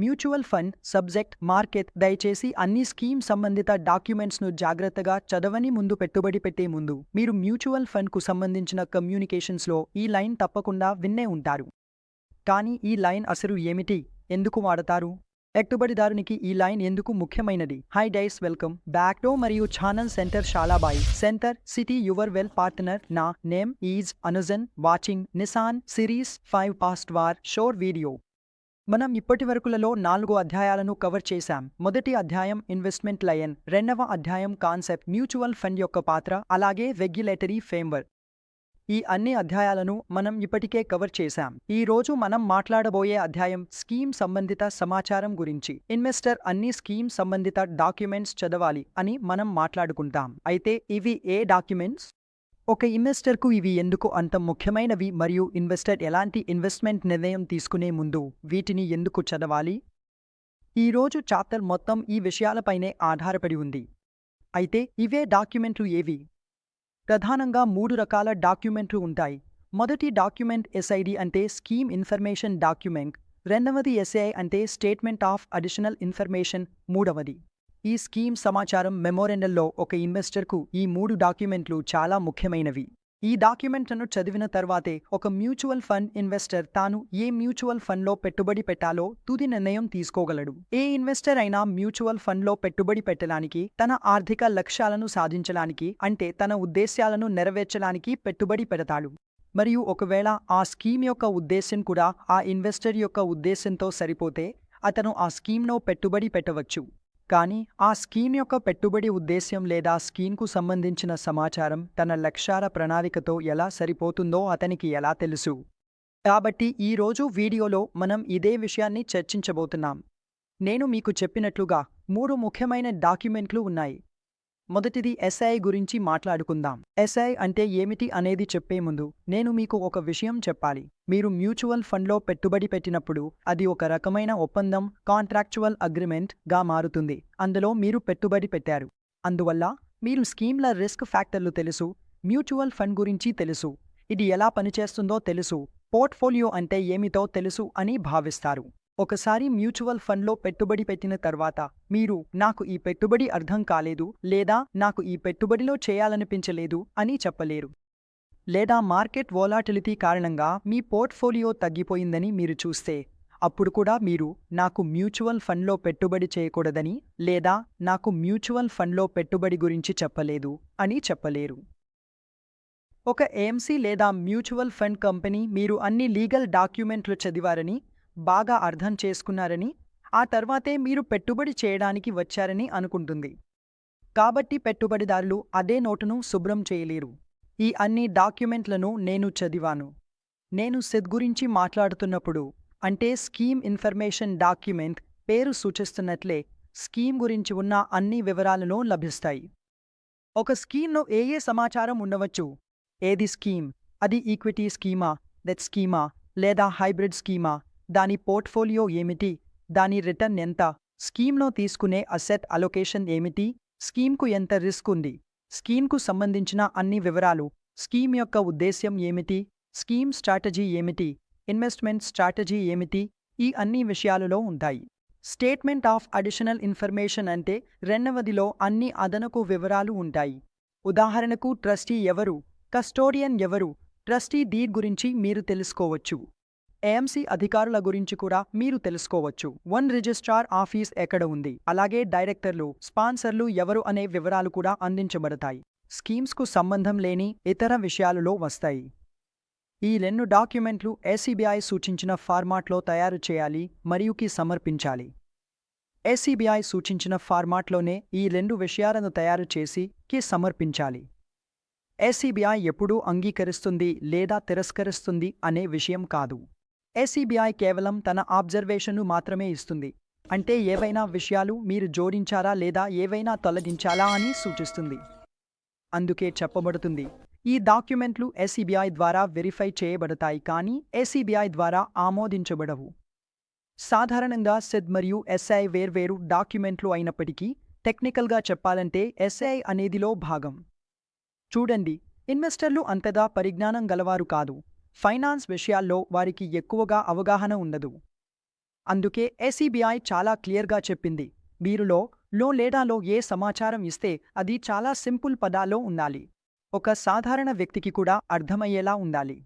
Mutual fund subject market దయచేసి అన్ని scheme సంబంధిత డాక్యుమెంట్స్ను జాగ్రత్తగా చదవని ముందు పెట్టుబడి పెట్టే ముందు మీరు మ్యూచువల్ ఫండ్కు సంబంధించిన కమ్యూనికేషన్స్లో ఈ లైన్ తప్పకుండా విన్నే ఉంటారు. కానీ ఈ లైన్ అసలు ఏమిటి? ఎందుకు వాడతారు? పెట్టుబడిదారునికి ఈ లైన్ ఎందుకు ముఖ్యమైనది? Hi guys welcome back to మరియు channel centre షాలాబాయి. Center city your well partner నా name is Anujan watching Nissan series five past war shore video. మనం ఇప్పటి వరకులలో నాలుగు అధ్యాయాలను కవర్ చేశాం. మొదటి అధ్యాయం ఇన్వెస్ట్మెంట్ లయన్ రెండవ అధ్యాయం కాన్సెప్ట్ మ్యూచువల్ ఫండ్ యొక్క పాత్ర అలాగే రెగ్యులేటరీ ఫ్రేమ్వర్క్ ఈ అన్ని అధ్యాయాలను మనం ఇప్పటికే కవర్ చేశాం. ఈ రోజు మనం మాట్లాడబోయే అధ్యాయం స్కీమ్ సంబంధిత సమాచారం గురించి. ఇన్వెస్టర్ అన్ని స్కీమ్ సంబంధిత డాక్యుమెంట్స్ చదవాలి అని మనం మాట్లాడుకుంటాం. అయితే ఇవి ఏ డాక్యుమెంట్స్ ఒక ఇన్వెస్టర్కు ఇవి ఎందుకు అంత ముఖ్యమైనవి మరియు ఇన్వెస్టర్ ఎలాంటి ఇన్వెస్ట్మెంట్ నిర్ణయం తీసుకునే ముందు వీటిని ఎందుకు చదవాలి? ఈ రోజు చాప్టర్ మొత్తం ఈ విషయాలపైనే ఆధారపడి ఉంది. అయితే ఇవే డాక్యుమెంట్లు ఏవి? ప్రధానంగా మూడు రకాల డాక్యుమెంట్లు ఉంటాయి. మొదటి డాక్యుమెంట్ ఎస్ఐడి అంటే స్కీమ్ ఇన్ఫర్మేషన్ డాక్యుమెంట్. రెండవది ఎస్ఐ అంటే స్టేట్మెంట్ ఆఫ్ అడిషనల్ ఇన్ఫర్మేషన్. మూడవది ఈ స్కీమ్ సమాచారం మెమోరెండల్లో ఒక ఇన్వెస్టర్కు ఈ మూడు డాక్యుమెంట్లు చాలా ముఖ్యమైనవి. ఈ డాక్యుమెంట్లను చదివిన తర్వాతే ఒక మ్యూచువల్ ఫండ్ ఇన్వెస్టర్ తాను ఏ మ్యూచువల్ ఫండ్లో పెట్టుబడి పెట్టాలో తుది నిర్ణయం తీసుకోగలడు. ఏ ఇన్వెస్టర్ అయినా మ్యూచువల్ ఫండ్లో పెట్టుబడి పెట్టడానికి తన ఆర్థిక లక్ష్యాలను సాధించడానికి అంటే తన ఉద్దేశ్యాలను నెరవేర్చడానికి పెట్టుబడి పెడతాడు. మరియు ఒకవేళ ఆ స్కీమ్ యొక్క ఉద్దేశ్యం కూడా ఆ ఇన్వెస్టర్ యొక్క ఉద్దేశంతో సరిపోతే అతను ఆ స్కీమ్లో పెట్టుబడి పెట్టవచ్చు. కానీ ఆ స్కీమ్ యొక్క పెట్టుబడి ఉద్దేశ్యం లేదా స్కీమ్కు సంబంధించిన సమాచారం తన లక్ష్యాల ప్రణాళికతో ఎలా సరిపోతుందో అతనికి ఎలా తెలుసు. కాబట్టి ఈ రోజు వీడియోలో మనం ఇదే విషయాన్ని చర్చించబోతున్నాం. నేను మీకు చెప్పినట్లుగా మూడు ముఖ్యమైన డాక్యుమెంట్లు ఉన్నాయి. మొదటిది ఎస్ఐ గురించి మాట్లాడుకుందాం. ఎస్ఐ అంటే ఏమిటి అనేది చెప్పే ముందు నేను మీకు ఒక విషయం చెప్పాలి. మీరు మ్యూచువల్ ఫండ్లో పెట్టుబడి పెట్టినప్పుడు అది ఒక రకమైన ఒప్పందం కాంట్రాక్చువల్ అగ్రిమెంట్గా మారుతుంది. అందులో మీరు పెట్టుబడి పెట్టారు. అందువల్ల మీరు స్కీమ్ల రిస్క్ ఫ్యాక్టర్లు తెలుసు మ్యూచువల్ ఫండ్ గురించి తెలుసు. ఇది ఎలా పనిచేస్తుందో తెలుసు పోర్ట్ఫోలియో అంటే ఏమిటో తెలుసు అని భావిస్తారు. ఒకసారి మ్యూచువల్ ఫండ్లో పెట్టుబడి పెట్టిన తర్వాత మీరు నాకు ఈ పెట్టుబడి అర్థం కాలేదు లేదా నాకు ఈ పెట్టుబడిలో చేయాలనిపించలేదు అని చెప్పలేరు. లేదా మార్కెట్ వోలాటిలిటీ కారణంగా మీ పోర్ట్ఫోలియో తగ్గిపోయిందని మీరు చూస్తే అప్పుడు కూడా మీరు నాకు మ్యూచువల్ ఫండ్లో పెట్టుబడి చేయకూడదని లేదా నాకు మ్యూచువల్ ఫండ్లో పెట్టుబడి గురించి చెప్పలేదు అని చెప్పలేరు. ఒక ఏఎంసీ లేదా మ్యూచువల్ ఫండ్ కంపెనీ మీరు అన్ని లీగల్ డాక్యుమెంట్లు చదివారని బాగా అర్థం చేసుకున్నారని ఆ తర్వాతే మీరు పెట్టుబడి చేయడానికి వచ్చారని అనుకుంటుంది. కాబట్టి పెట్టుబడిదారులు అదే నోటును శుభ్రం చేయలేరు. ఈ అన్ని డాక్యుమెంట్లను నేను చదివాను. నేను సిద్ గురించి మాట్లాడుతున్నప్పుడు అంటే స్కీమ్ ఇన్ఫర్మేషన్ డాక్యుమెంట్ పేరు సూచిస్తున్నట్లే స్కీమ్ గురించి ఉన్న అన్ని వివరాలను లభిస్తాయి. ఒక స్కీమ్లో ఏ ఏ సమాచారం ఉండవచ్చు? ఏది స్కీమ్? అది ఈక్విటీ స్కీమా డెత్ స్కీమా లేదా హైబ్రిడ్ స్కీమా? దాని పోర్ట్ఫోలియో ఏమిటి? దాని రిటర్న్ ఎంత? స్కీమ్లో తీసుకునే అసెట్ అలొకేషన్ ఏమిటి? స్కీమ్కు ఎంత రిస్క్ ఉంది? స్కీమ్కు సంబంధించిన అన్ని వివరాలు. స్కీమ్ యొక్క ఉద్దేశ్యం ఏమిటి? స్కీమ్ స్ట్రాటజీ ఏమిటి? ఇన్వెస్ట్మెంట్ స్ట్రాటజీ ఏమిటి? ఈ అన్ని విషయాలలో ఉంటాయి. స్టేట్మెంట్ ఆఫ్ అడిషనల్ ఇన్ఫర్మేషన్ అంటే రెండవదిలో అన్ని అదనపు వివరాలు ఉంటాయి. ఉదాహరణకు ట్రస్టీ ఎవరు? కస్టోడియన్ ఎవరు? ట్రస్టీ డీడ్ గురించి మీరు తెలుసుకోవచ్చు. ఏఎంసీ అధికారుల గురించి కూడా మీరు తెలుసుకోవచ్చు. వన్ రిజిస్ట్రార్ ఆఫీస్ ఎక్కడ ఉంది? అలాగే డైరెక్టర్లు స్పాన్సర్లు ఎవరు అనే వివరాలు కూడా అందించబడతాయి. స్కీమ్స్కు సంబంధం లేని ఇతర విషయాలలో వస్తాయి. ఈ రెండు డాక్యుమెంట్లు ఎస్సీబీఐ సూచించిన ఫార్మాట్లో తయారు చేయాలి మరియుకి సమర్పించాలి. ఎస్సీబీఐ సూచించిన ఫార్మాట్లోనే ఈ రెండు విషయాలను తయారు చేసి కి సమర్పించాలి. ఎస్సీబీఐ ఎప్పుడూ అంగీకరిస్తుంది లేదా తిరస్కరిస్తుంది అనే విషయం కాదు. ఏసీబీఐ కేవలం తన ఆబ్జర్వేషన్ను మాత్రమే ఇస్తుంది. అంటే ఏవైనా విషయాలు మీరు జోడించారా లేదా ఏవైనా తొలగించాలా అని సూచిస్తుంది. అందుకే చెప్పబడుతుంది. ఈ డాక్యుమెంట్లు ఏసీబీఐ ద్వారా వెరిఫై చేయబడతాయి కానీ ఏసీబీఐ ద్వారా ఆమోదించబడవు. సాధారణంగా సెద్ మరియు ఎస్ఐ వేర్వేరు డాక్యుమెంట్లు అయినప్పటికీ టెక్నికల్గా చెప్పాలంటే ఎస్ఐ అనేదిలో భాగం. చూడండి. ఇన్వెస్టర్లు అంతగా పరిజ్ఞానం గలవారు కాదు. ఫైనాన్స్ విషయాల్లో వారికి ఎక్కువగా అవగాహన ఉండదు. అందుకే ఎస్సీబీఐ చాలా క్లియర్గా చెప్పింది. మీరులో లో లేడాలో ఏ సమాచారం ఇస్తే అది చాలా సింపుల్ పదాలో ఉండాలి. ఒక సాధారణ వ్యక్తికి కూడా అర్థమయ్యేలా ఉండాలి.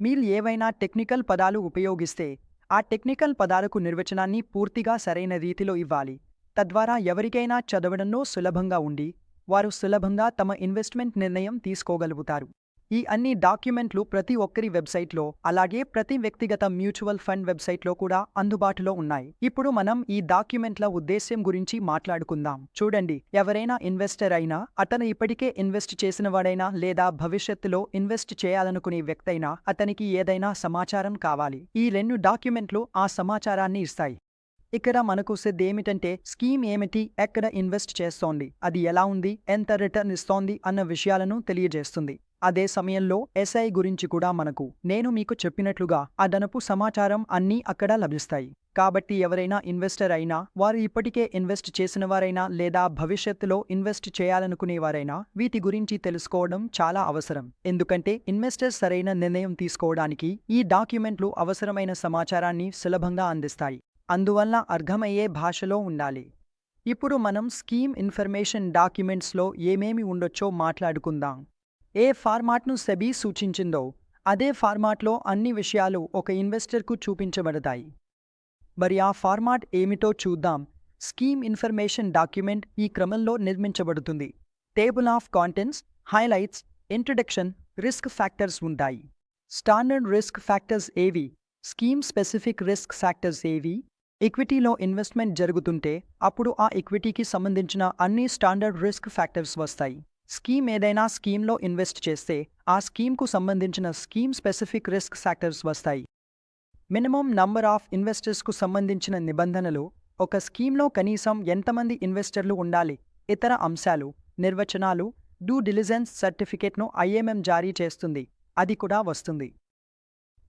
మీరు ఏవైనా టెక్నికల్ పదాలు ఉపయోగిస్తే ఆ టెక్నికల్ పదాలకు నిర్వచనాన్ని పూర్తిగా సరైన రీతిలో ఇవ్వాలి. తద్వారా ఎవరికైనా చదవడంలో సులభంగా ఉండి వారు సులభంగా తమ ఇన్వెస్ట్మెంట్ నిర్ణయం తీసుకోగలుగుతారు. ఈ అన్ని డాక్యుమెంట్లు ప్రతి ఒక్కరి వెబ్సైట్లో అలాగే ప్రతి వ్యక్తిగత మ్యూచువల్ ఫండ్ వెబ్సైట్లో కూడా అందుబాటులో ఉన్నాయి. ఇప్పుడు మనం ఈ డాక్యుమెంట్ల ఉద్దేశ్యం గురించి మాట్లాడుకుందాం. చూడండి ఎవరైనా ఇన్వెస్టర్ అయినా అతను ఇప్పటికే ఇన్వెస్ట్ చేసిన వాడైనా లేదా భవిష్యత్తులో ఇన్వెస్ట్ చేయాలనుకునే వ్యక్తి అయినా అతనికి ఏదైనా సమాచారం కావాలి. ఈ రెండు డాక్యుమెంట్లు ఆ సమాచారాన్ని ఇస్తాయి. ఇక్కడ మనకు సిద్ధి ఏమిటంటే స్కీమ్ ఏమిటి ఎక్కడ ఇన్వెస్ట్ చేస్తోంది అది ఎలా ఉంది ఎంత రిటర్న్ ఇస్తోంది అన్న విషయాలను తెలియజేస్తుంది. అదే సమయంలో ఎస్ఐ గురించి కూడా మనకు నేను మీకు చెప్పినట్లుగా అదనపు సమాచారం అన్నీ అక్కడ లభిస్తాయి. కాబట్టి ఎవరైనా ఇన్వెస్టర్ అయినా వారు ఇప్పటికే ఇన్వెస్ట్ చేసిన వారైనా లేదా భవిష్యత్తులో ఇన్వెస్ట్ చేయాలనుకునేవారైనా వీటి గురించి తెలుసుకోవడం చాలా అవసరం. ఎందుకంటే ఇన్వెస్టర్ సరైన నిర్ణయం తీసుకోవడానికి ఈ డాక్యుమెంట్లు అవసరమైన సమాచారాన్ని సులభంగా అందిస్తాయి. అందువల్ల అర్థమయ్యే భాషలో ఉండాలి. ఇప్పుడు మనం స్కీమ్ ఇన్ఫర్మేషన్ డాక్యుమెంట్స్లో ఏమేమి ఉండొచ్చో మాట్లాడుకుందాం. ఏ ఫార్మాట్ను సెబీ సూచించిందో అదే ఫార్మాట్లో అన్ని విషయాలు ఒక ఇన్వెస్టర్కు చూపించబడతాయి. మరి ఆ ఫార్మాట్ ఏమిటో చూద్దాం. స్కీమ్ ఇన్ఫర్మేషన్ డాక్యుమెంట్ ఈ క్రమంలో నిర్మించబడుతుంది. Table of contents highlights introduction risk factors ఉంటాయి. స్టాండర్డ్ రిస్క్ ఫ్యాక్టర్స్ ఏవి? స్కీమ్ స్పెసిఫిక్ రిస్క్ ఫ్యాక్టర్స్ ఏవి? ఈక్విటీలో ఇన్వెస్ట్మెంట్ జరుగుతుంటే అప్పుడు ఆ ఈక్విటీకి సంబంధించిన అన్ని స్టాండర్డ్ రిస్క్ ఫ్యాక్టర్స్ వస్తాయి. స్కీమ్ ఏదైనా స్కీమ్లో ఇన్వెస్ట్ చేస్తే ఆ స్కీమ్కు సంబంధించిన స్కీమ్ స్పెసిఫిక్ రిస్క్ ఫ్యాక్టర్స్ వస్తాయి. మినిమం నంబర్ ఆఫ్ ఇన్వెస్టర్స్కు సంబంధించిన నిబంధనలు ఒక స్కీమ్లో కనీసం ఎంతమంది ఇన్వెస్టర్లు ఉండాలి ఇతర అంశాలు నిర్వచనాలు డూ డిలిజెన్స్ సర్టిఫికేట్ను ఐఎంఎం జారీ చేస్తుంది అది కూడా వస్తుంది.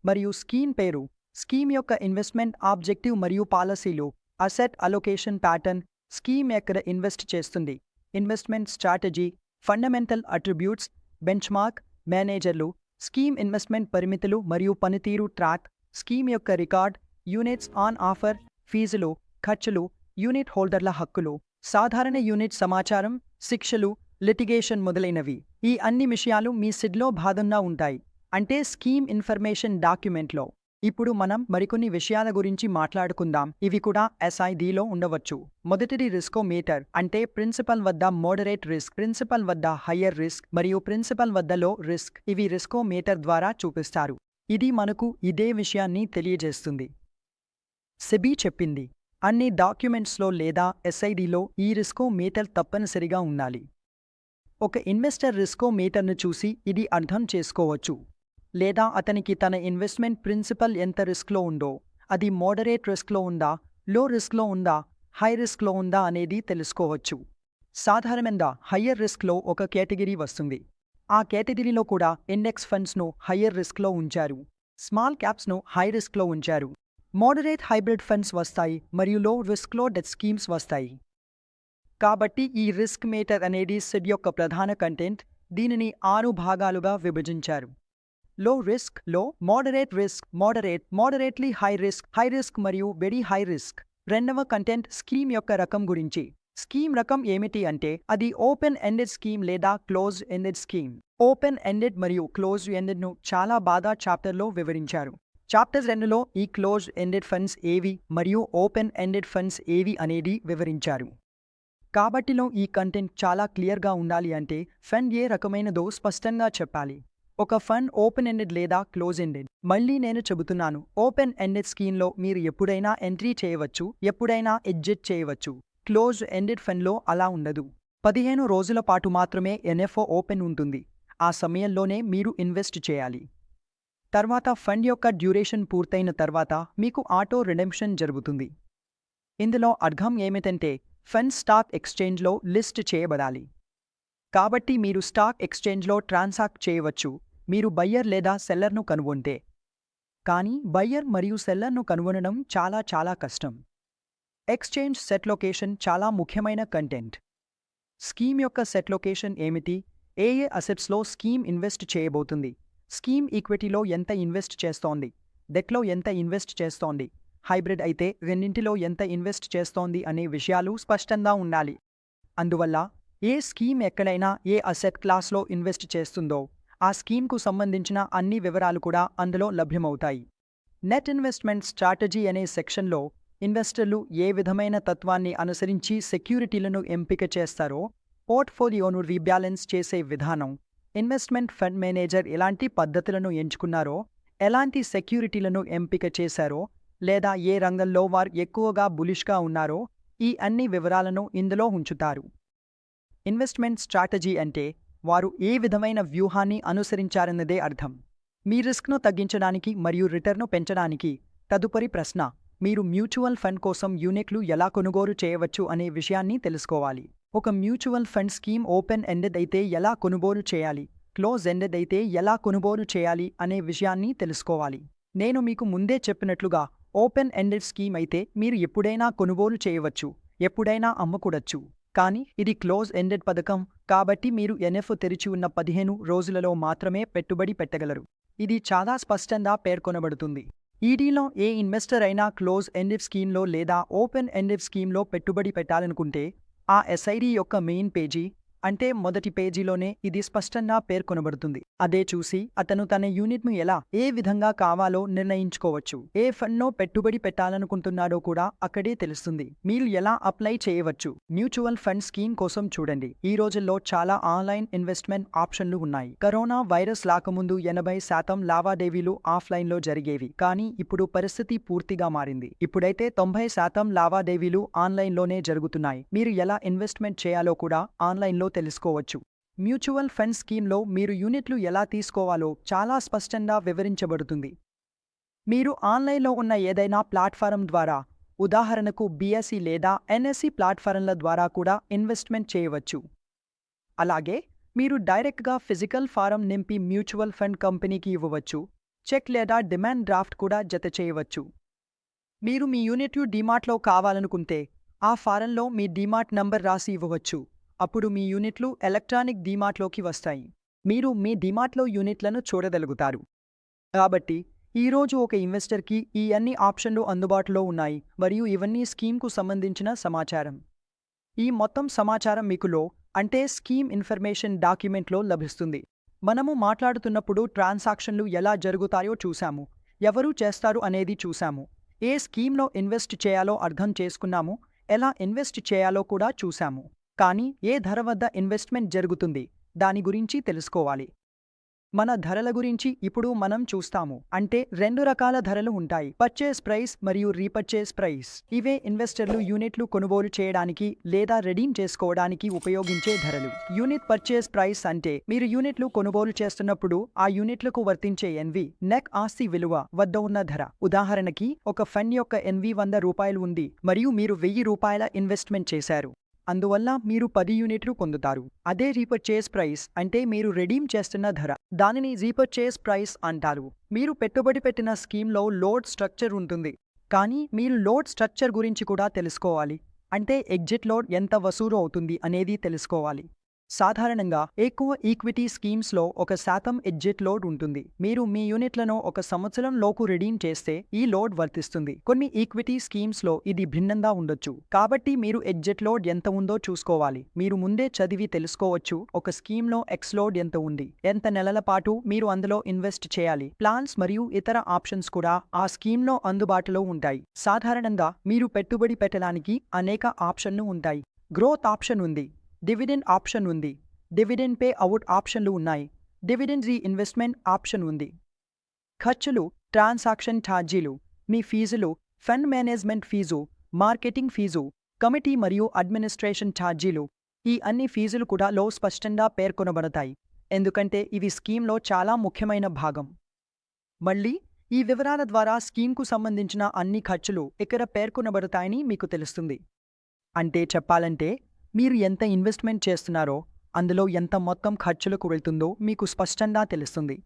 మరియు స్కీమ్ పేరు స్కీమ్ యొక్క ఇన్వెస్ట్మెంట్ ఆబ్జెక్టివ్ మరియు పాలసీలు అసెట్ అలొకేషన్ ప్యాటర్న్ స్కీమ్ ఎక్కడ ఇన్వెస్ట్ చేస్తుంది investment strategy fundamental attributes benchmark మేనేజర్లు స్కీమ్ ఇన్వెస్ట్మెంట్ పరిమితులు మరియు పనితీరు ట్రాక్ స్కీమ్ యొక్క రికార్డ్ యూనిట్స్ ఆన్ ఆఫర్ ఫీజులు ఖర్చులు యూనిట్ హోల్డర్ల హక్కులు సాధారణ యూనిట్ సమాచారం శిక్షలు లిటిగేషన్ మొదలైనవి. ఈ అన్ని విషయాలు మీ సిడ్లో భాగంగా ఉంటాయి. అంటే స్కీమ్ ఇన్ఫర్మేషన్ డాక్యుమెంట్లో ఇప్పుడు మనం మరికొన్ని విషయాల గురించి మాట్లాడుకుందాం. ఇవి కూడా ఎస్ఐడిలో ఉండవచ్చు. మొదటిది రిస్కోమీటర్ అంటే ప్రిన్సిపల్ వద్ద మోడరేట్ రిస్క్ ప్రిన్సిపల్ వద్ద హయ్యర్ రిస్క్ మరియు ప్రిన్సిపల్ వద్ద లో రిస్క్. ఇవి రిస్కోమీటర్ ద్వారా చూపిస్తారు. ఇది మనకు ఇదే విషయాన్ని తెలియజేస్తుంది. సెబీ చెప్పింది అన్ని డాక్యుమెంట్స్లో లేదా ఎస్ఐడిలో ఈ రిస్కో మీటర్ తప్పనిసరిగా ఉండాలి. ఒక ఇన్వెస్టర్ రిస్కోమీటర్ను చూసి ఇది అర్థం చేసుకోవచ్చు. లేదా అతనికి తన ఇన్వెస్ట్మెంట్ ప్రిన్సిపల్ ఎంత రిస్క్లో ఉందో అది మోడరేట్ రిస్క్లో ఉందా లో రిస్క్లో ఉందా హై రిస్క్లో ఉందా అనేది తెలుసుకోవచ్చు. సాధారణంగా హయ్యర్ రిస్క్లో ఒక కేటగిరీ వస్తుంది. ఆ కేటగిరీలో కూడా ఇండెక్స్ ఫండ్స్ను హయ్యర్ రిస్క్లో ఉంచారు. స్మాల్ క్యాప్స్ను హై రిస్క్లో ఉంచారు. మోడరేట్ హైబ్రిడ్ ఫండ్స్ వస్తాయి మరియు లో రిస్క్లో డెత్ స్కీమ్స్ వస్తాయి. కాబట్టి ఈ రిస్క్ మేటర్ అనేది సెడ్ యొక్క ప్రధాన కంటెంట్ దీనిని ఆరు భాగాలుగా విభజించారు. Low రిస్క్లో moderate risk moderate moderately high risk high risk మరియు వెరీ హై రిస్క్ రెండవ కంటెంట్ స్కీమ్ యొక్క రకం గురించి. స్కీమ్ రకం ఏమిటి అంటే అది ఓపెన్ ఎండెడ్ స్కీమ్ లేదా close ended scheme open ended మరియు క్లోజ్ ఎండెడ్ను చాలా బాగా చాప్టర్లో వివరించారు. చాప్టర్ రెండులో ఈ క్లోజ్ ఎండెడ్ ఫండ్స్ ఏవి మరియు ఓపెన్ ఎండెడ్ ఫండ్స్ ఏవి అనేది వివరించారు. కాబట్టిలో ఈ కంటెంట్ చాలా క్లియర్గా ఉండాలి అంటే ఫండ్ ఏ రకమైనదో స్పష్టంగా చెప్పాలి. ఒక ఫండ్ ఓపెన్ ఎండెడ్ లేదా క్లోజ్ ఎండెడ్ మళ్ళీ నేను చెబుతున్నాను ఓపెన్ ఎండెడ్ స్కీమ్లో మీరు ఎప్పుడైనా ఎంట్రీ చేయవచ్చు ఎప్పుడైనా ఎగ్జిట్ చేయవచ్చు. క్లోజ్ ఎండెడ్ ఫండ్లో అలా ఉండదు. పదిహేను రోజుల పాటు మాత్రమే ఎన్ఎఫ్ఓ ఓపెన్ ఉంటుంది. ఆ సమయంలోనే మీరు ఇన్వెస్ట్ చేయాలి. తర్వాత ఫండ్ యొక్క డ్యూరేషన్ పూర్తయిన తర్వాత మీకు ఆటో రిడెంప్షన్ జరుగుతుంది. ఇందులో అర్థం ఏమిటంటే ఫండ్ స్టాక్ ఎక్స్చేంజ్లో లిస్ట్ చేయబడాలి. కాబట్టి మీరు స్టాక్ ఎక్స్చేంజ్లో ట్రాన్సాక్ట్ చేయవచ్చు మీరు బయ్యర్ లేదా సెల్లర్ను కనుగొంటే. కానీ బయ్యర్ మరియు సెల్లర్ను కనుగొనడం చాలా చాలా కష్టం. ఎక్స్చేంజ్ సెట్ లొకేషన్ చాలా ముఖ్యమైన కంటెంట్. స్కీమ్ యొక్క సెట్ లొకేషన్ ఏమిటి? ఏ ఏ అసెట్స్లో స్కీమ్ ఇన్వెస్ట్ చేయబోతుంది? స్కీమ్ ఈక్విటీలో ఎంత ఇన్వెస్ట్ చేస్తోంది? డెట్లో ఎంత ఇన్వెస్ట్ చేస్తోంది? హైబ్రిడ్ అయితే రెండింటిలో ఎంత ఇన్వెస్ట్ చేస్తోంది అనే విషయాలు స్పష్టంగా ఉండాలి. అందువల్ల ఏ స్కీమ్ ఎక్కడైనా ఏ అసెట్ క్లాస్లో ఇన్వెస్ట్ చేస్తుందో ఆ స్కీమ్కు సంబంధించిన అన్ని వివరాలు కూడా అందులో లభ్యమవుతాయి. నెట్ ఇన్వెస్ట్మెంట్ స్ట్రాటజీ అనే సెక్షన్లో ఇన్వెస్టర్లు ఏ విధమైన తత్వాన్ని అనుసరించి సెక్యూరిటీలను ఎంపిక చేస్తారో పోర్ట్ఫోలియోను రీబ్యాలెన్స్ చేసే విధానం ఇన్వెస్ట్మెంట్ ఫండ్ మేనేజర్ ఎలాంటి పద్ధతులను ఎంచుకున్నారో ఎలాంటి సెక్యూరిటీలను ఎంపిక చేశారో లేదా ఏ రంగంలో వారు ఎక్కువగా బులిష్గా ఉన్నారో ఈ అన్ని వివరాలను ఇందులో ఉంచుతారు. ఇన్వెస్ట్మెంట్ స్ట్రాటజీ అంటే వారు ఏ విధమైన వ్యూహాన్ని అనుసరించారన్నదే అర్థం. మీ రిస్క్ను తగ్గించడానికి మరియు రిటర్ను పెంచడానికి తదుపరి ప్రశ్న మీరు మ్యూచువల్ ఫండ్ కోసం యూనిట్లు ఎలా కొనుగోలు చేయవచ్చు అనే విషయాన్ని తెలుసుకోవాలి. ఒక mutual fund scheme open ended అయితే ఎలా కొనుగోలు చేయాలి క్లోజ్ ఎండెడ్ అయితే ఎలా కొనుగోలు చేయాలి అనే విషయాన్ని తెలుసుకోవాలి. నేను మీకు ముందే చెప్పినట్లుగా ఓపెన్ ఎండెడ్ స్కీమ్ అయితే మీరు ఎప్పుడైనా కొనుగోలు చేయవచ్చు ఎప్పుడైనా అమ్మకూడచ్చు. కానీ ఇది క్లోజ్ ఎండెడ్ పథకం కాబట్టి మీరు ఎన్ఎఫ్ తెరిచి ఉన్న పదిహేను రోజులలో మాత్రమే పెట్టుబడి పెట్టగలరు. ఇది చాలా స్పష్టంగా పేర్కొనబడుతుంది. ఈడీలో ఏ ఇన్వెస్టర్ అయినా క్లోజ్ ఎండెడ్ స్కీమ్లో లేదా ఓపెన్ ఎండెడ్ స్కీమ్లో పెట్టుబడి పెట్టాలనుకుంటే ఆ ఎస్ఐడి యొక్క మెయిన్ పేజీ అంటే మొదటి పేజీలోనే ఇది స్పష్టంగా పేర్కొనబడుతుంది. అదే చూసి అతను తన యూనిట్ను ఎలా ఏ విధంగా కావాలో నిర్ణయించుకోవచ్చు ఏ ఫండ్నో పెట్టుబడి పెట్టాలనుకుంటున్నాడో కూడా అక్కడే తెలుస్తుంది. మీరు ఎలా అప్లై చేయవచ్చు? మ్యూచువల్ ఫండ్ స్కీమ్ కోసం చూడండి. ఈ రోజుల్లో చాలా ఆన్లైన్ ఇన్వెస్ట్మెంట్ ఆప్షన్లు ఉన్నాయి. కరోనా వైరస్ రాకముందు ఎనభై శాతం లావాదేవీలు ఆఫ్లైన్లో జరిగేవి కానీ ఇప్పుడు పరిస్థితి పూర్తిగా మారింది. ఇప్పుడైతే తొంభై శాతం లావాదేవీలు ఆన్లైన్లోనే జరుగుతున్నాయి. మీరు ఎలా ఇన్వెస్ట్మెంట్ చేయాలో కూడా ఆన్లైన్లో తెలుసుకోవచ్చు. మ్యూచువల్ ఫండ్ స్కీమ్లో మీరు యూనిట్లు ఎలా తీసుకోవాలో చాలా స్పష్టంగా వివరించబడుతుంది. మీరు ఆన్లైన్లో ఉన్న ఏదైనా ప్లాట్ఫారం ద్వారా ఉదాహరణకు బిఎస్సి లేదా ఎన్ఎస్సి ప్లాట్ఫారంల ద్వారా కూడా ఇన్వెస్ట్మెంట్ చేయవచ్చు. అలాగే మీరు డైరెక్ట్గా ఫిజికల్ ఫారం నింపి మ్యూచువల్ ఫండ్ కంపెనీకి ఇవ్వవచ్చు చెక్ లేదా డిమాండ్ డ్రాఫ్ట్ కూడా జత చేయవచ్చు. మీరు మీ యూనిట్లు డిమార్ట్లో కావాలనుకుంటే ఆ ఫారంలో మీ డిమార్ట్ నంబర్ రాసి ఇవ్వవచ్చు. అప్పుడు మీ యూనిట్లు ఎలక్ట్రానిక్ డీమార్ట్లోకి వస్తాయి. మీరు మీ డీమార్ట్లో యూనిట్లను చూడగలుగుతారు. కాబట్టి ఈరోజు ఒక ఇన్వెస్టర్కి ఈ అన్ని ఆప్షన్లు అందుబాటులో ఉన్నాయి మరియు ఇవన్నీ స్కీమ్కు సంబంధించిన సమాచారం. ఈ మొత్తం సమాచారం మీకులో అంటే స్కీమ్ ఇన్ఫర్మేషన్ డాక్యుమెంట్లో లభిస్తుంది. మనము మాట్లాడుతున్నప్పుడు ట్రాన్సాక్షన్లు ఎలా జరుగుతాయో చూశాము. ఎవరు చేస్తారు అనేది చూశాము. ఏ స్కీమ్లో ఇన్వెస్ట్ చేయాలో అర్థం చేసుకున్నాము. ఎలా ఇన్వెస్ట్ చేయాలో కూడా చూశాము. కానీ ఏ ధర వద్ద ఇన్వెస్ట్మెంట్ జరుగుతుంది? దాని గురించి తెలుసుకోవాలి. మన ధరల గురించి ఇప్పుడు మనం చూస్తాము. అంటే రెండు రకాల ధరలు ఉంటాయి. పర్చేస్ ప్రైస్ మరియు రీపర్చేస్ ప్రైస్ ఇవే ఇన్వెస్టర్లు యూనిట్లు కొనుగోలు చేయడానికి లేదా రెడీమ్ చేసుకోవడానికి ఉపయోగించే ధరలు. యూనిట్ పర్చేస్ ప్రైస్ అంటే మీరు యూనిట్లు కొనుగోలు చేస్తున్నప్పుడు ఆ యూనిట్లకు వర్తించే ఎన్వి నెక్ ఆస్తి విలువ వద్ద ఉన్న ధర. ఉదాహరణకి ఒక ఫండ్ యొక్క ఎన్వి వంద రూపాయలు ఉంది మరియు మీరు వెయ్యి రూపాయల ఇన్వెస్ట్మెంట్ చేశారు. అందువల్ల మీరు పది యూనిట్లు పొందుతారు. అదే రీపర్చేస్ ప్రైస్ అంటే మీరు రెడీమ్ చేస్తున్న ధర. దానిని రీపర్చేస్ ప్రైస్ అంటారు. మీరు పెట్టుబడి పెట్టిన స్కీమ్లో లోడ్ స్ట్రక్చర్ ఉంటుంది. కానీ మీరు లోడ్ స్ట్రక్చర్ గురించి కూడా తెలుసుకోవాలి. అంటే ఎగ్జిట్ లోడ్ ఎంత వసూలు అవుతుంది అనేది తెలుసుకోవాలి. సాధారణంగా ఎక్కువ ఈక్విటీ స్కీమ్స్లో ఒక శాతం ఎగ్జిట్ లోడ్ ఉంటుంది. మీరు మీ యూనిట్లను ఒక సంవత్సరం లోపు రిడీమ్ చేస్తే ఈ లోడ్ వర్తిస్తుంది. కొన్ని ఈక్విటీ స్కీమ్స్లో ఇది భిన్నంగా ఉండొచ్చు. కాబట్టి మీరు ఎగ్జిట్ లోడ్ ఎంత ఉందో చూసుకోవాలి. మీరు ముందే చదివి తెలుసుకోవచ్చు ఒక స్కీమ్లో ఎక్స్ లోడ్ ఎంత ఉంది. ఎంత నెలల పాటు మీరు అందులో ఇన్వెస్ట్ చేయాలి. ప్లాన్స్ మరియు ఇతర ఆప్షన్స్ కూడా ఆ స్కీమ్లో అందుబాటులో ఉంటాయి. సాధారణంగా మీరు పెట్టుబడి పెట్టడానికి అనేక ఆప్షన్లు ఉంటాయి. గ్రోత్ ఆప్షన్ ఉంది. డివిడెండ్ ఆప్షన్ ఉంది. డివిడెండ్ పే అవుట్ ఆప్షన్లు ఉన్నాయి. డివిడెండ్ రీఇన్వెస్ట్మెంట్ ఆప్షన్ ఉంది. ఖర్చులు ట్రాన్సాక్షన్ ఛార్జీలు మీ ఫీజులు fund management fees marketing fees committee మరియు అడ్మినిస్ట్రేషన్ ఛార్జీలు. ఈ అన్ని ఫీజులు కూడా లో స్పష్టంగా పేర్కొనబడతాయి. ఎందుకంటే ఇవి స్కీమ్లో చాలా ముఖ్యమైన భాగం. మళ్ళీ ఈ వివరాల ద్వారా స్కీమ్కు సంబంధించిన అన్ని ఖర్చులు ఇక్కడ పేర్కొనబడతాయని మీకు తెలుస్తుంది. అంటే చెప్పాలంటే మీరు ఎంత ఇన్వెస్ట్మెంట్ చేస్తున్నారో అందులో ఎంత మొత్తం ఖర్చులకు వెళ్తుందో మీకు స్పష్టంగా తెలుస్తుంది.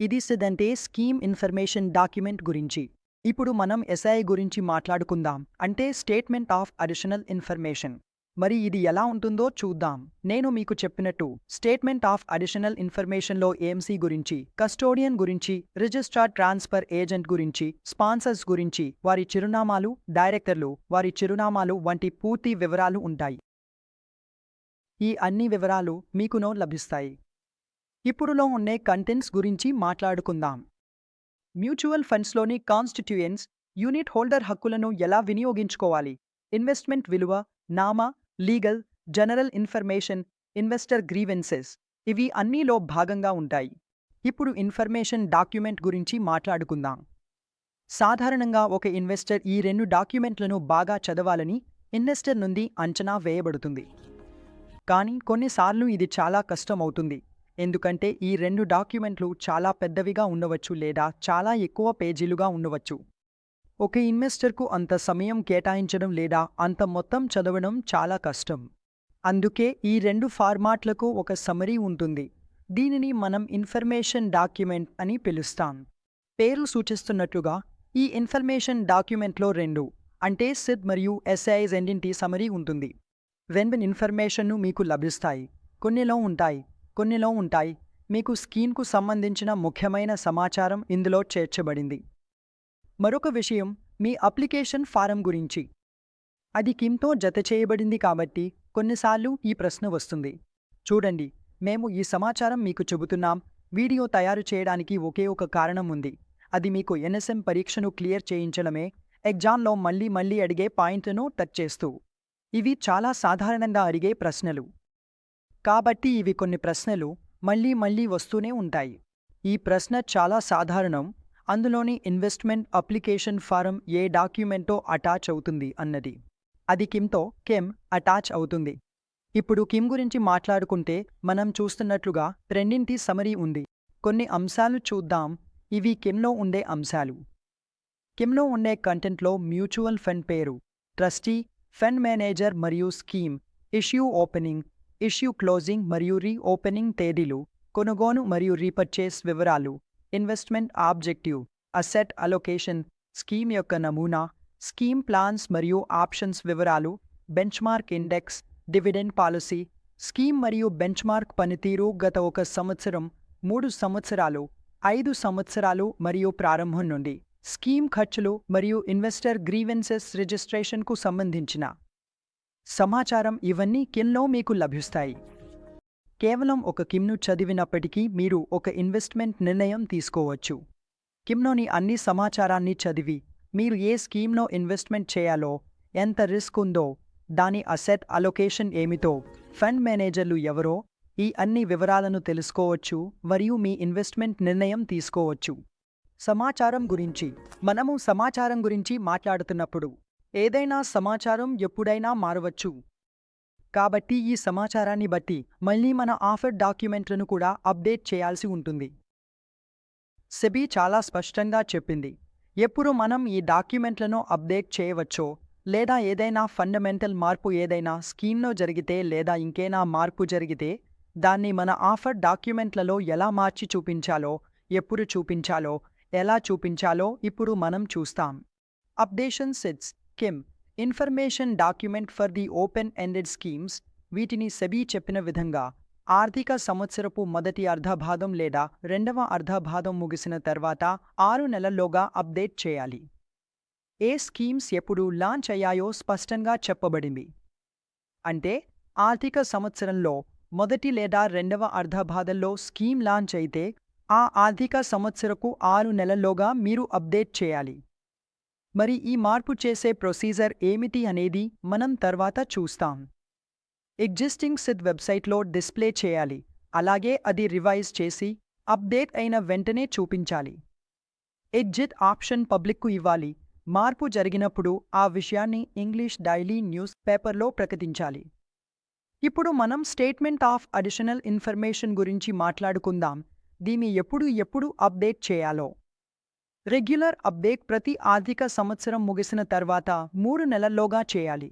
ఇది సిదంటే స్కీమ్ ఇన్ఫర్మేషన్ డాక్యుమెంట్ గురించి. ఇప్పుడు మనం ఎస్ఐ గురించి మాట్లాడుకుందాం. అంటే స్టేట్మెంట్ ఆఫ్ అడిషనల్ ఇన్ఫర్మేషన్. మరి ఇది ఎలా ఉంటుందో చూద్దాం. నేను మీకు చెప్పినట్టు స్టేట్మెంట్ ఆఫ్ అడిషనల్ ఇన్ఫర్మేషన్లో ఏఎంసీ గురించి కస్టోడియన్ గురించి రిజిస్ట్రార్ ట్రాన్స్ఫర్ ఏజెంట్ గురించి స్పాన్సర్స్ గురించి వారి చిరునామాలు డైరెక్టర్లు వారి చిరునామాలు వంటి పూర్తి వివరాలు ఉంటాయి. ఈ అన్ని వివరాలు మీకునో లభిస్తాయి. ఇప్పుడులో ఉండే కంటెంట్స్ గురించి మాట్లాడుకుందాం. మ్యూచువల్ ఫండ్స్లోని కాన్స్టిట్యూయెంట్స్ యూనిట్ హోల్డర్ హక్కులను ఎలా వినియోగించుకోవాలి? ఇన్వెస్ట్మెంట్ విలువ Nama legal general information investor grievances ఇవి అన్నీలో భాగంగా ఉంటాయి. ఇప్పుడు ఇన్ఫర్మేషన్ డాక్యుమెంట్ గురించి మాట్లాడుకుందాం. సాధారణంగా ఒక ఇన్వెస్టర్ ఈ రెండు డాక్యుమెంట్లను బాగా చదవాలని ఇన్వెస్టర్ నుండి అంచనా వేయబడుతుంది. కానీ కొన్నిసార్లు ఇది చాలా కష్టం అవుతుంది ఎందుకంటే ఈ రెండు డాక్యుమెంట్లు చాలా పెద్దవిగా ఉండవచ్చు లేదా చాలా ఎక్కువ పేజీలుగా ఉండవచ్చు. ఒక ఇన్వెస్టర్కు అంత సమయం కేటాయించడం లేదా అంత మొత్తం చదవడం చాలా కష్టం. అందుకే ఈ రెండు ఫార్మాట్లకు ఒక సమరీ ఉంటుంది. దీనిని మనం ఇన్ఫర్మేషన్ డాక్యుమెంట్ అని పిలుస్తాం. పేరు సూచిస్తున్నట్లుగా ఈ ఇన్ఫర్మేషన్ డాక్యుమెంట్లో రెండు అంటే సిద్ మరియు ఎస్ఐఐ రెండింటి సమరీ ఉంటుంది. వెన్బిన్ ఇన్ఫర్మేషన్ను మీకు లభిస్తాయి కొన్నిలో ఉంటాయి కొన్నిలో ఉంటాయి మీకు స్కీన్కు సంబంధించిన ముఖ్యమైన సమాచారం ఇందులో చేర్చబడింది. మరొక విషయం మీ అప్లికేషన్ ఫారం గురించి. అది కిమ్తో జత చేయబడింది కాబట్టి కొన్నిసార్లు ఈ ప్రశ్న వస్తుంది. చూడండి మేము ఈ సమాచారం మీకు చెబుతున్నాం వీడియో తయారు చేయడానికి ఒకే ఒక కారణం ఉంది. అది మీకు ఎన్ఎస్ఎం పరీక్షను క్లియర్ చేయించడమే ఎగ్జామ్లో మళ్ళీ మళ్ళీ అడిగే పాయింట్ను టచ్ చేస్తూ. ఇవి చాలా సాధారణంగా అడిగే ప్రశ్నలు. కాబట్టి ఇవి కొన్ని ప్రశ్నలు మళ్ళీ మళ్ళీ వస్తూనే ఉంటాయి. ఈ ప్రశ్న చాలా సాధారణం. అందులోని ఇన్వెస్ట్మెంట్ అప్లికేషన్ ఫారం ఏ డాక్యుమెంటో అటాచ్ అవుతుంది అన్నది. అది కిమ్తో కెమ్ అటాచ్ అవుతుంది. ఇప్పుడు కిమ్ గురించి మాట్లాడుకుంటే మనం చూస్తున్నట్లుగా రెండింటి సమరీ ఉంది. కొన్ని అంశాలు చూద్దాం. ఇవి కిమ్లో ఉండే అంశాలు. కిమ్లో ఉండే కంటెంట్లో మ్యూచువల్ ఫండ్ పేరు ట్రస్టీ ఫెన్ మేనేజర్ మరియు scheme issue opening issue closing మరియు రీఓపెనింగ్ తేదీలు కొనుగోను మరియు రీపర్చేస్ వివరాలు investment objective asset allocation scheme యొక్క నమూనా స్కీమ్ ప్లాన్స్ మరియు ఆప్షన్స్ వివరాలు benchmark index dividend policy scheme మరియు బెంచ్మార్క్ పనితీరు గత ఒక సంవత్సరం మూడు సంవత్సరాలు ఐదు సంవత్సరాలు మరియు ప్రారంభం నుండి. స్కీమ్ ఖర్చులు మరియు ఇన్వెస్టర్ గ్రీవెన్సెస్ రిజిస్ట్రేషన్కు సంబంధించిన సమాచారం ఇవన్నీ కిన్లో మీకు లభిస్తాయి. కేవలం ఒక కిమ్ను చదివినప్పటికీ మీరు ఒక ఇన్వెస్ట్మెంట్ నిర్ణయం తీసుకోవచ్చు. కిమ్లోని అన్ని సమాచారాన్ని చదివి మీరు ఏ స్కీమ్లో ఇన్వెస్ట్మెంట్ చేయాలో ఎంత రిస్క్ ఉందో దాని అసెట్ అలొకేషన్ ఏమిటో ఫండ్ మేనేజర్లు ఎవరో ఈ అన్ని వివరాలను తెలుసుకోవచ్చు మరియు మీ ఇన్వెస్ట్మెంట్ నిర్ణయం తీసుకోవచ్చు. సమాచారం గురించి. మనము సమాచారం గురించి మాట్లాడుతున్నప్పుడు ఏదైనా సమాచారం ఎప్పుడైనా మారవచ్చు. కాబట్టి ఈ సమాచారాన్ని బట్టి మళ్ళీ మన ఆఫర్ డాక్యుమెంట్లను కూడా అప్డేట్ చేయాల్సి ఉంటుంది. సెబీ చాలా స్పష్టంగా చెప్పింది. ఎప్పుడు మనం ఈ డాక్యుమెంట్లను అప్డేట్ చేయవచ్చో లేదా ఏదైనా ఫండమెంటల్ మార్పు ఏదైనా స్కీమ్లో జరిగితే లేదా ఇంకేనా మార్పు జరిగితే దాన్ని మన ఆఫర్ డాక్యుమెంట్లలో ఎలా మార్చి చూపించాలో ఎప్పుడు చూపించాలో ఎలా చూపించాలో ఇప్పుడు మనం చూస్తాం. Updation sets. KIM. Information document for the open ended schemes. వీటిని సెబీ చెప్పిన విధంగా ఆర్థిక సంవత్సరపు మొదటి అర్ధభాగం లేదా రెండవ అర్ధభాగం ముగిసిన తర్వాత ఆరు నెలల్లోగా అప్డేట్ చేయాలి. ఏ స్కీమ్స్ ఎప్పుడు లాంచ్ అయ్యాయో స్పష్టంగా చెప్పబడింది. అంటే ఆర్థిక సంవత్సరంలో మొదటి లేదా రెండవ అర్ధభాగంలో స్కీమ్ లాంచ్ అయితే ఆ ఆర్థిక సంవత్సరకు ఆరు నెలల్లోగా మీరు అప్డేట్ చేయాలి. మరి ఈ మార్పు చేసే ప్రొసీజర్ ఏమిటి అనేది మనం తర్వాత చూస్తాం. ఎగ్జిస్టింగ్ సిద్ వెబ్సైట్లో డిస్ప్లే చేయాలి. అలాగే అది రివైజ్ చేసి అప్డేట్ అయిన వెంటనే చూపించాలి. ఎగ్జిట్ ఆప్షన్ పబ్లిక్కు ఇవ్వాలి. మార్పు జరిగినప్పుడు ఆ విషయాన్ని ఇంగ్లీష్ డైలీ న్యూస్ పేపర్లో ప్రకటించాలి. ఇప్పుడు మనం స్టేట్మెంట్ ఆఫ్ అడిషనల్ ఇన్ఫర్మేషన్ గురించి మాట్లాడుకుందాం. దీన్ని ఎప్పుడు ఎప్పుడు అప్డేట్ చేయాలో? రెగ్యులర్ అప్డేట్ ప్రతి ఆర్థిక సంవత్సరం ముగిసిన తర్వాత మూడు నెలల్లోగా చేయాలి.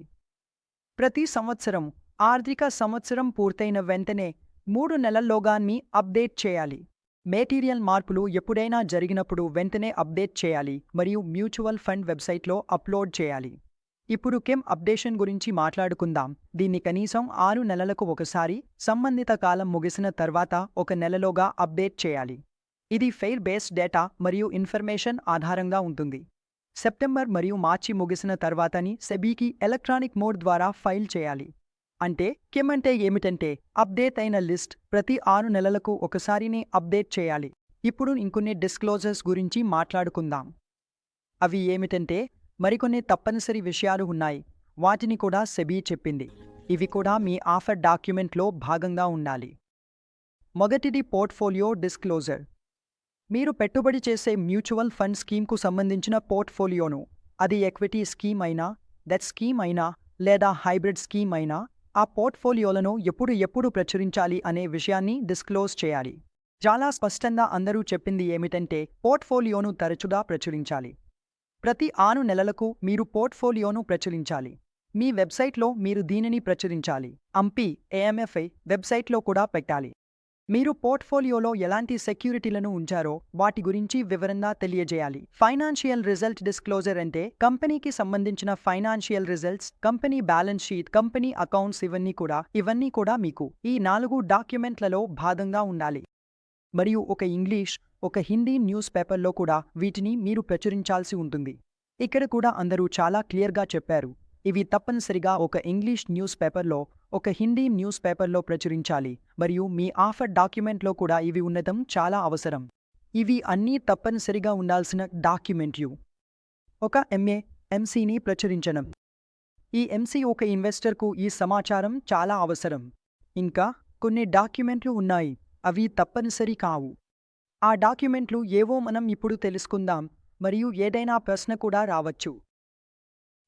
ప్రతి సంవత్సరం ఆర్థిక సంవత్సరం పూర్తయిన వెంటనే మూడు నెలల్లోగా మీ అప్డేట్ చేయాలి. మెటీరియల్ మార్పులు ఎప్పుడైనా జరిగినప్పుడు వెంటనే అప్డేట్ చేయాలి మరియు మ్యూచువల్ ఫండ్ వెబ్సైట్లో అప్లోడ్ చేయాలి. ఇప్పుడు కెమ్ అప్డేషన్ గురించి మాట్లాడుకుందాం. దీన్ని కనీసం ఆరు నెలలకు ఒకసారి సంబంధిత కాలం ముగిసిన తర్వాత ఒక నెలలోగా అప్డేట్ చేయాలి. ఇది ఫెయిర్ బేస్డ్ డేటా మరియు ఇన్ఫర్మేషన్ ఆధారంగా ఉంటుంది. సెప్టెంబర్ మరియు మార్చి ముగిసిన తర్వాతని సెబీకి ఎలక్ట్రానిక్ మోడ్ ద్వారా ఫైల్ చేయాలి. అంటే కెమ్ అంటే ఏమిటంటే అప్డేట్ అయిన లిస్ట్ ప్రతి ఆరు నెలలకు ఒకసారినే అప్డేట్ చేయాలి. ఇప్పుడు ఇంకొన్ని డిస్క్లోజర్స్ గురించి మాట్లాడుకుందాం. అవి ఏమిటంటే మరికొన్ని తప్పనిసరి విషయాలు ఉన్నాయి. వాటిని కూడా సెబీ చెప్పింది. ఇవి కూడా మీ ఆఫర్ డాక్యుమెంట్లో భాగంగా ఉండాలి. మొదటిది పోర్ట్ఫోలియో డిస్క్లోజర్. మీరు పెట్టుబడి చేసే మ్యూచువల్ ఫండ్ స్కీమ్కు సంబంధించిన పోర్ట్ఫోలియోను అది ఎక్విటీ స్కీమ్ అయినా డెట్ స్కీమ్ అయినా లేదా హైబ్రిడ్ స్కీమ్ అయినా ఆ పోర్ట్ఫోలియోలను ఎప్పుడు ఎప్పుడు ప్రచురించాలి అనే విషయాన్ని డిస్క్లోజ్ చేయాలి. చాలా స్పష్టంగా అందరూ చెప్పింది ఏమిటంటే పోర్ట్ఫోలియోను తరచుగా ప్రచురించాలి. ప్రతి ఆరు నెలలకు మీరు పోర్ట్ఫోలియోను ప్రచురించాలి. మీ వెబ్సైట్లో మీరు దీనిని ప్రచురించాలి. అంపి ఏఎంఎఫ్ఐ వెబ్సైట్లో కూడా పెట్టాలి. మీరు పోర్ట్ఫోలియోలో ఎలాంటి సెక్యూరిటీలను ఉంచారో వాటి గురించి వివరంగా తెలియజేయాలి. ఫైనాన్షియల్ రిజల్ట్ డిస్క్లోజర్ అంటే కంపెనీకి సంబంధించిన financial results company balance sheet company accounts ఇవన్నీ కూడా ఇవన్నీ కూడా మీకు ఈ నాలుగు డాక్యుమెంట్లలో భాగంగా ఉండాలి. మరియు ఒక ఇంగ్లీష్ ఒక హిందీ న్యూస్ పేపర్లో కూడా వీటిని మీరు ప్రచురించాల్సి ఉంటుంది. ఇక్కడ కూడా అందరూ చాలా క్లియర్గా చెప్పారు. ఇవి తప్పనిసరిగా ఒక ఇంగ్లీష్ న్యూస్ పేపర్లో ఒక హిందీ న్యూస్ పేపర్లో ప్రచురించాలి. మరియు మీ ఆఫర్ డాక్యుమెంట్లో కూడా ఇవి ఉండటం చాలా అవసరం. ఇవి అన్నీ తప్పనిసరిగా ఉండాల్సిన డాక్యుమెంట్లు. ఒక ఎంఏ ఎంసీని ప్రచురించడం. ఈ ఎంసీ ఒక ఇన్వెస్టర్కు ఈ సమాచారం చాలా అవసరం. ఇంకా కొన్ని డాక్యుమెంట్లు ఉన్నాయి. అవి తప్పనిసరి కావు. ఆ డాక్యుమెంట్లు ఏవో మనం ఇప్పుడు తెలుసుకుందాం మరియు ఏదైనా ప్రశ్న కూడా రావచ్చు.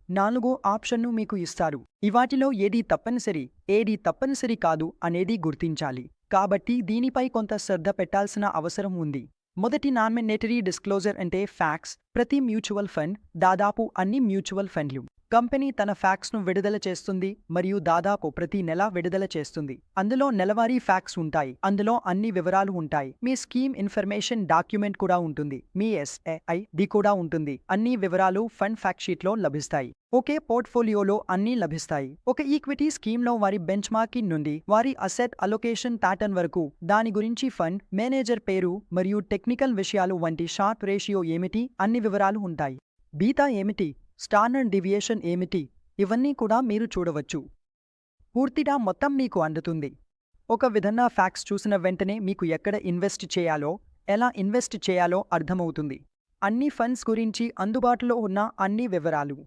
నాలుగో ఆప్షన్ను మీకు ఇస్తారు. ఇవాటిలో ఏది తప్పనిసరి ఏది తప్పనిసరి కాదు అనేది గుర్తించాలి. కాబట్టి దీనిపై కొంత శ్రద్ధ పెట్టాల్సిన అవసరం ఉంది. మొదటి నామినేటరీ డిస్క్లోజర్ అంటే ఫ్యాక్స్ ప్రతి మ్యూచువల్ ఫండ్ దాదాపు అన్ని మ్యూచువల్ ఫండ్లు. కంపెనీ తన ఫ్యాక్స్ను విడుదల చేస్తుంది మరియు దాదాపు ప్రతి నెల విడుదల చేస్తుంది. అందులో నెలవారీ ఫ్యాక్స్ ఉంటాయి. అందులో అన్ని వివరాలు ఉంటాయి. మీ స్కీమ్ ఇన్ఫర్మేషన్ డాక్యుమెంట్ కూడా ఉంటుంది. మీ ఎస్ఏఐ ది కూడా ఉంటుంది. అన్ని వివరాలు ఫండ్ ఫ్యాక్ట్ షీట్లో లభిస్తాయి. ఒకే పోర్ట్ఫోలియోలో అన్నీ లభిస్తాయి. ఒక ఈక్విటీ స్కీమ్లో వారి బెంచ్ మార్కింగ్ నుండి వారి అసెట్ అలొకేషన్ ప్యాటర్న్ వరకు దాని గురించి ఫండ్ మేనేజర్ పేరు మరియు టెక్నికల్ విషయాలు వంటి షార్ట్ రేషియో ఏమిటి? అన్ని వివరాలు ఉంటాయి. బీతా ఏమిటి? స్టాండర్డ్ డివియేషన్ ఏమిటి? ఇవన్నీ కూడా మీరు చూడవచ్చు. పూర్తిగా మొత్తం మీకు అందుతుంది. ఒక విధంగా ఫ్యాక్స్ చూసిన వెంటనే మీకు ఎక్కడ ఇన్వెస్ట్ చేయాలో ఎలా ఇన్వెస్ట్ చేయాలో అర్థమవుతుంది. అన్ని ఫండ్స్ గురించి అందుబాటులో ఉన్న అన్ని వివరాలు.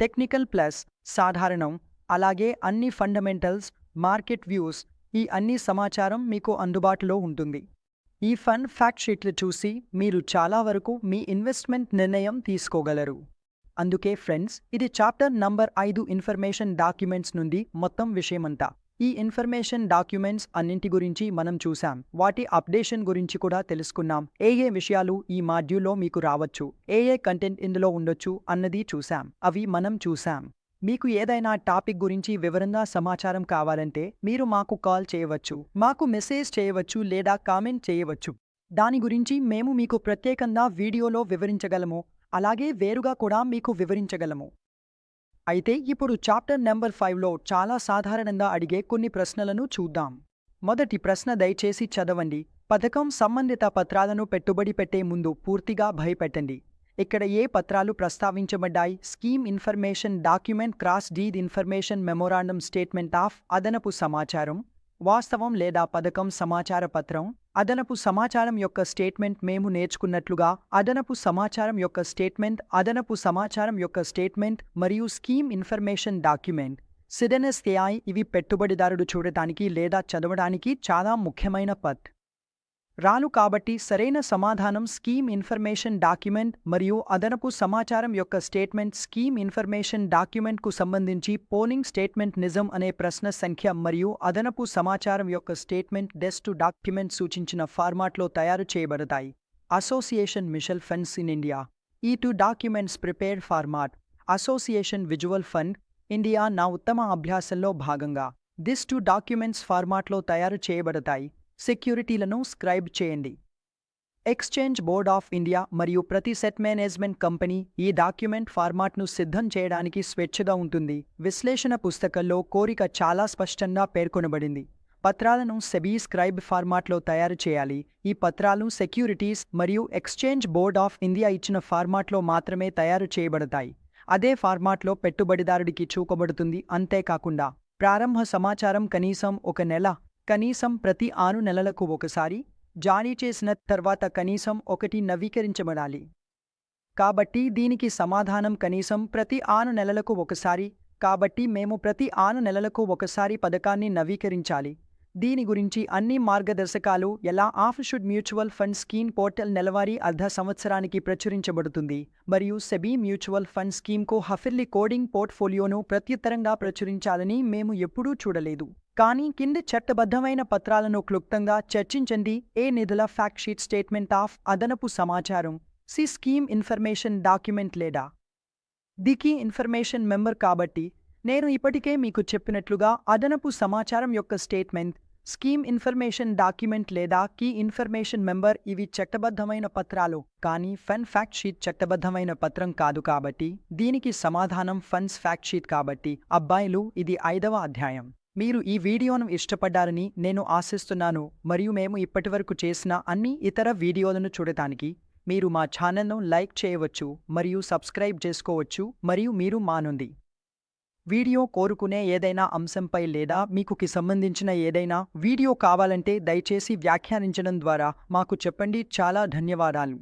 టెక్నికల్ ప్లస్ సాధారణం అలాగే అన్ని ఫండమెంటల్స్ మార్కెట్ వ్యూస్ ఈ అన్ని సమాచారం మీకు అందుబాటులో ఉంటుంది. ఈ ఫండ్ ఫ్యాక్ట్ షీట్లు చూసి మీరు చాలా వరకు మీ ఇన్వెస్ట్మెంట్ నిర్ణయం తీసుకోగలరు. అందుకే ఫ్రెండ్స్ ఇది చాప్టర్ నంబర్ ఐదు ఇన్ఫర్మేషన్ డాక్యుమెంట్స్ నుండి మొత్తం విషయమంతా. ఈ ఇన్ఫర్మేషన్ డాక్యుమెంట్స్ అన్నింటి గురించి మనం చూసాం వాటి అప్డేషన్ గురించి కూడా తెలుసుకున్నాం. ఏ ఏ విషయాలు ఈ మాడ్యూల్లో మీకు రావచ్చు? ఏ ఏ కంటెంట్ ఇందులో ఉండొచ్చు? అన్నది చూసాం అవి మనం చూసాం మీకు ఏదైనా టాపిక్ గురించి వివరంగా సమాచారం కావాలంటే మీరు మాకు కాల్ చేయవచ్చు. మాకు మెసేజ్ చేయవచ్చు లేదా కామెంట్ చేయవచ్చు. దాని గురించి మేము మీకు ప్రత్యేకంగా వీడియోలో వివరించగలము. అలాగే వేరుగా కూడా మీకు వివరించగలము. అయితే ఇప్పుడు చాప్టర్ నెంబర్ ఫైవ్లో చాలా సాధారణంగా అడిగే కొన్ని ప్రశ్నలను చూద్దాం. మొదటి ప్రశ్న దయచేసి చదవండి. పథకం సంబంధిత పత్రాలను పెట్టుబడి పెట్టే ముందు పూర్తిగా భయపెట్టండి. ఇక్కడ ఏ పత్రాలు ప్రస్తావించబడ్డాయి? Scheme information document cross deed information memorandum statement of అదనపు సమాచారం వాస్తవం లేదా పథకం సమాచార పత్రం? అదనపు సమాచారం యొక్క స్టేట్మెంట్ మేము నేర్చుకున్నట్లుగా అదనపు సమాచారం యొక్క స్టేట్మెంట్ అదనపు సమాచారం యొక్క స్టేట్మెంట్ మరియు స్కీమ్ ఇన్ఫర్మేషన్ డాక్యుమెంట్. సిడెనెస్ఏఐ ఇవి పెట్టుబడిదారుడు చూడటానికి లేదా చదవడానికి చాలా ముఖ్యమైన పత్. రాను కాబట్టి సరైన సమాధానం స్కీమ్ ఇన్ఫర్మేషన్ డాక్యుమెంట్ మరియు అదనపు సమాచారం యొక్క స్టేట్మెంట్ స్కీమ్ ఇన్ఫర్మేషన్ డాక్యుమెంట్కు సంబంధించి పోలింగ్ స్టేట్మెంట్ నిజం అనే ప్రశ్న సంఖ్య మరియు అదనపు సమాచారం యొక్క స్టేట్మెంట్ డెస్ట్ డాక్యుమెంట్ సూచించిన ఫార్మాట్లో తయారు చేయబడతాయి. Association mutual funds in India. ఈ two documents prepared format. Association visual fund. India నా ఉత్తమ అభ్యాసంలో భాగంగా. దిస్ టూ డాక్యుమెంట్స్ ఫార్మాట్లో తయారు చేయబడతాయి. సెక్యూరిటీలను స్క్రైబ్ చేయండి. ఎక్స్చేంజ్ బోర్డ్ ఆఫ్ ఇండియా మరియు ప్రతి సెట్ మేనేజ్మెంట్ కంపెనీ ఈ డాక్యుమెంట్ ఫార్మాట్ను సిద్ధం చేయడానికి స్వేచ్ఛగా ఉంటుంది. విశ్లేషణ పుస్తకంలో కోరిక చాలా స్పష్టంగా పేర్కొనబడింది. పత్రాలను సెబీ స్క్రైబ్ ఫార్మాట్లో తయారు చేయాలి. ఈ పత్రాలు సెక్యూరిటీస్ మరియు ఎక్స్చేంజ్ బోర్డ్ ఆఫ్ ఇండియా ఇచ్చిన ఫార్మాట్లో మాత్రమే తయారు చేయబడతాయి. అదే ఫార్మాట్లో పెట్టుబడిదారుడికి చూపబడుతుంది. అంతేకాకుండా ప్రారంభ సమాచారం కనీసం ఒక నెల కనీసం ప్రతి ఆరు నెలలకు ఒకసారి జారీ చేసిన తర్వాత కనీసం ఒకటి నవీకరించబడాలి. కాబట్టి దీనికి సమాధానం కనీసం ప్రతి ఆరు నెలలకు ఒకసారి కాబట్టి మేము ప్రతి ఆరు నెలలకు ఒకసారి పథకాన్ని నవీకరించాలి. దీని గురించి అన్ని మార్గదర్శకాలు ఎలా ఆఫ్షుడ్ మ్యూచువల్ ఫండ్ స్కీమ్ పోర్టల్ నెలవారీ అర్ధ సంవత్సరానికి ప్రచురించబడుతుంది మరియు సెబీ మ్యూచువల్ ఫండ్ స్కీమ్కు హఫిర్లీ కోడింగ్ పోర్ట్ఫోలియోను ప్రత్యుత్తరంగా ప్రచురించాలని మేము ఎప్పుడూ చూడలేదు. కానీ కింది చట్టబద్ధమైన పత్రాలను క్లుప్తంగా చర్చించండి. ఏ నిధుల ఫ్యాక్ట్షీట్ స్టేట్మెంట్ ఆఫ్ అదనపు సమాచారం? సి స్కీమ్ ఇన్ఫర్మేషన్ డాక్యుమెంట్ లేదా? దికి ఇన్ఫర్మేషన్ మెంబర్ కాబట్టి నేను ఇప్పటికే మీకు చెప్పినట్లుగా అదనపు సమాచారం యొక్క స్టేట్మెంట్ స్కీమ్ ఇన్ఫర్మేషన్ డాక్యుమెంట్ లేదా కీ ఇన్ఫర్మేషన్ మెంబర్ ఇవి చట్టబద్ధమైన పత్రాలు. కానీ ఫన్ ఫ్యాక్ట్ షీట్ చట్టబద్ధమైన పత్రం కాదు కాబట్టి దీనికి సమాధానం ఫన్స్ ఫ్యాక్ట్ షీట్ కాబట్టి. అబ్బాయిలు ఇది ఐదవ అధ్యాయం. మీరు ఈ వీడియోను ఇష్టపడ్డారని నేను ఆశిస్తున్నాను. మరియు మేము ఇప్పటివరకు చేసిన అన్ని ఇతర వీడియోలను చూడటానికి మీరు మా ఛానల్ను లైక్ చేయవచ్చు మరియు సబ్స్క్రైబ్ చేసుకోవచ్చు మరియు మీరు మా నుండి వీడియో కోరుకునే ఏదైనా అంశంపై లేదా మీకుకి సంబంధించిన ఏదైనా వీడియో కావాలంటే దయచేసి వ్యాఖ్యానించడం ద్వారా మాకు చెప్పండి. చాలా ధన్యవాదాలు.